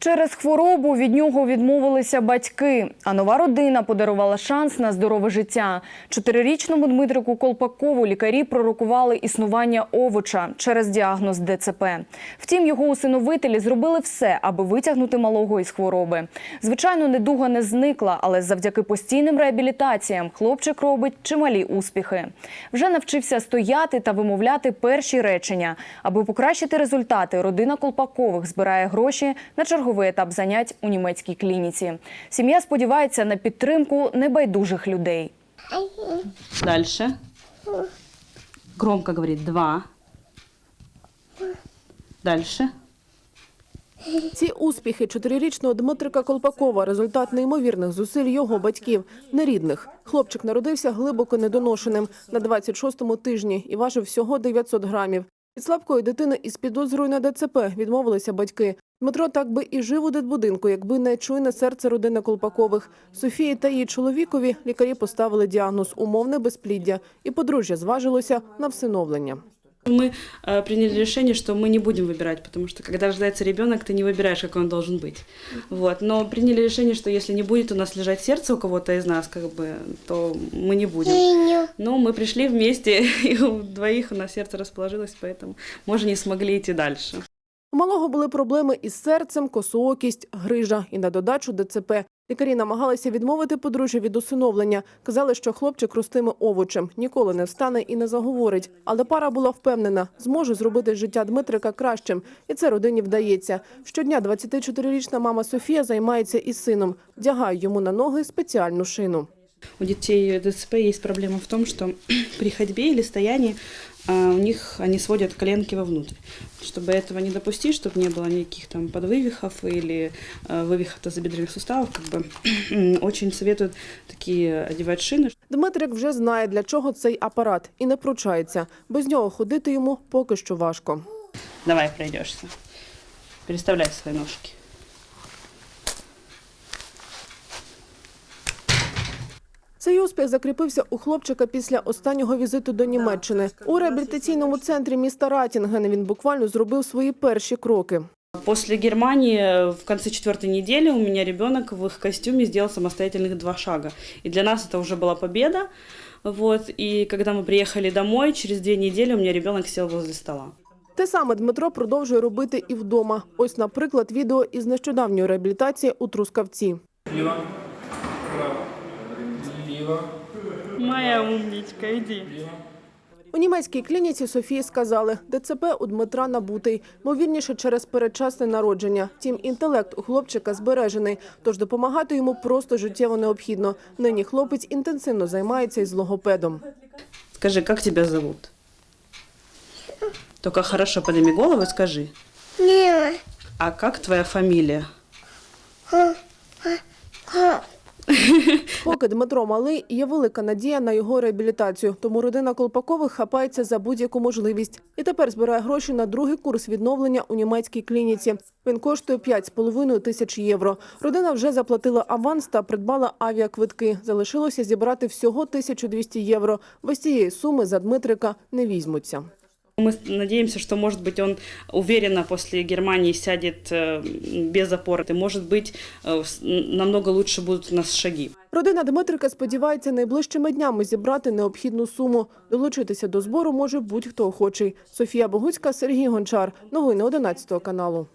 Через хворобу від нього відмовилися батьки, а нова родина подарувала шанс на здорове життя. Чотирирічному Дмитрику Колпакову лікарі пророкували існування овоча через діагноз ДЦП. Втім, його усиновителі зробили все, аби витягнути малого із хвороби. Звичайно, недуга не зникла, але завдяки постійним реабілітаціям хлопчик робить чималі успіхи. Вже навчився стояти та вимовляти перші речення. Аби покращити результати, родина Колпакових збирає гроші на черговий етап занять у німецькій клініці. Сім'я сподівається на підтримку небайдужих людей. Дальше. Громко говорит два. Дальше. Ці успіхи чотирирічного Дмитрика Колпакова – результат неймовірних зусиль його батьків, нерідних. Хлопчик народився глибоко недоношеним на 26-му тижні і важив всього 900 грамів. Від слабкої дитини із підозрою на ДЦП відмовилися батьки. Дмитро так би і жив у дитбудинку, якби не чуйне серце родини Колпакових. Софії та її чоловікові лікарі поставили діагноз умовне безпліддя, і подружжя зважилося на всиновлення. Мы э, приняли решение, что мы не будем выбирать, потому что когда рождается ребенок, ты не выбираешь, какой он должен быть. Вот. Но приняли решение, что если не будет у нас лежать сердце у кого-то из нас, как бы, то мы не будем. Но мы пришли вместе, и у двоих у нас сердце расположилось, поэтому мы уже не смогли идти дальше. У малого були проблеми із серцем, косоокість, грижа і на додачу ДЦП. Лікарі намагалися відмовити подружжя від усиновлення. Казали, що хлопчик ростиме овочем, ніколи не встане і не заговорить. Але пара була впевнена, зможе зробити життя Дмитрика кращим. І це родині вдається. Щодня 24-річна мама Софія займається із сином. Вдягає йому на ноги спеціальну шину. У детей ДЦП есть проблема в том, что при ходьбе или стоянии а, у них они сводят коленки вовнутрь. Чтобы этого не допустить, чтобы не было никаких там подвывихов или а, вывихов тазобедренных суставов, как бы очень советуют такие одевать шины. Дмитрик вже знає, для чого цей апарат, і не пручається. Без нього ходити йому поки що важко. Давай пройдешься. Переставляй свои ножки. Цей успіх закріпився у хлопчика після останнього візиту до Німеччини. У реабілітаційному центрі міста Ратінген він буквально зробив свої перші кроки. После Германии в конце четвертой недели у меня ребенок в их костюме сделал самостоятельных два шага. И для нас это уже была победа. Вот. И когда мы приехали домой, через две недели у меня ребенок сел возле стола. Те саме Дмитро продовжує робити і вдома. Ось, наприклад, відео із нещодавньої реабілітації у Трускавці. Ліва, право, ліва, Моя умничка, иди. У німецькій клініці Софії сказали, ДЦП у Дмитра набутий, ймовірніше через передчасне народження. Тім інтелект у хлопчика збережений, тож допомагати йому просто життєво необхідно. Нині хлопець інтенсивно займається із логопедом. Скажи, как тебя зовут? Только хорошо подними голову и скажи. А как твоя фамилия? Поки Дмитро малий, є велика надія на його реабілітацію. Тому родина Колпакових хапається за будь-яку можливість. І тепер збирає гроші на другий курс відновлення у німецькій клініці. Він коштує 5,5 тисяч євро. Родина вже заплатила аванс та придбала авіаквитки. Залишилося зібрати всього 1200 євро. Без цієї суми за Дмитрика не візьмуться. Мы надеемся, что, может быть, он уверенно после Германии сядет э, без опоры. И, может быть, э, с- намного лучше будут у нас шаги. Родина Дмитрика сподівається найближчими днями зібрати необхідну суму. Долучитися до збору може будь-хто охочий. Софія Богуцька, Сергій Гончар. Новини 11 каналу.